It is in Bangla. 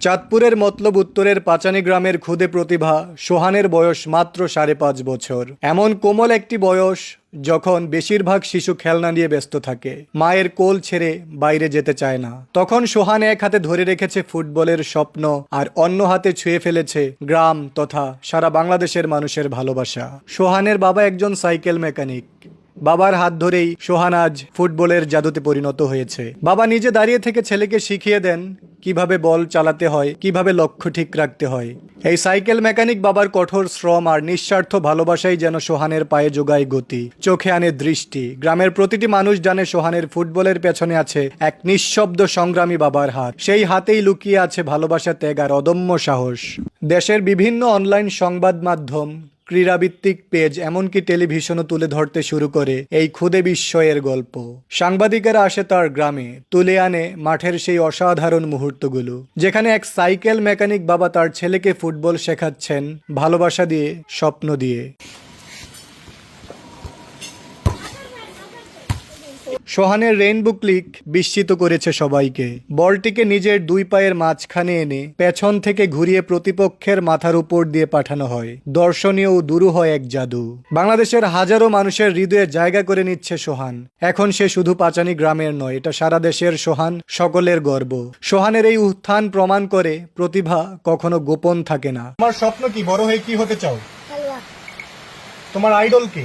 চাঁদপুরের মতলব উত্তরের পাচানি গ্রামের খুদে প্রতিভা, সোহানের বয়স মাত্র সাড়ে পাঁচ বছর। এমন কোমল একটি বয়স যখন বেশিরভাগ শিশু খেলনা নিয়ে ব্যস্ত থাকে। মায়ের কোল ছেড়ে বাইরে যেতে চায় না। তখন সোহান এক হাতে ধরে রেখেছে ফুটবলের স্বপ্ন আর অন্য হাতে ছুঁয়ে ফেলেছে গ্রাম তথা সারা বাংলাদেশের মানুষের ভালোবাসা। সোহানের বাবা একজন সাইকেল মেকানিক। বাবার হাত ধরেই সোহান আজ ফুটবলের জাদুতে পরিণত হয়েছে। বাবা নিজে দাঁড়িয়ে থেকে ছেলেকে শিখিয়ে দেন কীভাবে বল চালাতে হয়, কীভাবে লক্ষ্য ঠিক রাখতে হয়। এই সাইকেল মেকানিক বাবার কঠোর শ্রম আর নিঃস্বার্থ ভালোবাসাই যেন সোহানের পায়ে যোগায় গতি। চোখে আনে দৃষ্টি। গ্রামের প্রতিটি মানুষ জানে সোহানের ফুটবলের পেছনে আছে এক নিঃশব্দ সংগ্রামী বাবার হাত। সেই হাতেই লুকিয়ে আছে ভালোবাসা, ত্যাগ আর অদম্য সাহস। দেশের বিভিন্ন অনলাইন সংবাদ মাধ্যম ক্রীড়াভিত্তিক পেজ এমনকি টেলিভিশনও তুলে ধরতে শুরু করে এই খুদে বিস্ময়ের গল্প। সাংবাদিকেরা আসে তার গ্রামে, তুলে আনে মাঠের সেই অসাধারণ মুহূর্তগুলো, যেখানে এক সাইকেল মেকানিক বাবা তার ছেলেকে ফুটবল শেখাচ্ছেন ভালোবাসা দিয়ে, স্বপ্ন দিয়ে। সোহানের রেইনবো ক্লিক বিস্মিত করেছে সবাইকে। বলটিকে নিজের দুই পায়ের মাঝখানে এনে পেছন থেকে ঘুরিয়ে প্রতিপক্ষের মাথার উপর দিয়ে পাঠানো হয়। দর্শনীয় ও হয় এক জাদু। বাংলাদেশের হাজারো মানুষের হৃদয়ে জায়গা করে নিচ্ছে সোহান। এখন সে শুধু পাচানি গ্রামের নয় এটা সারা দেশের সোহান সকলের গর্ব। সোহানের এই উত্থান প্রমাণ করে প্রতিভা কখনো গোপন থাকে না। তোমার স্বপ্ন কি? বড় হয়ে কি হতে চাও? তোমার আইডল কে?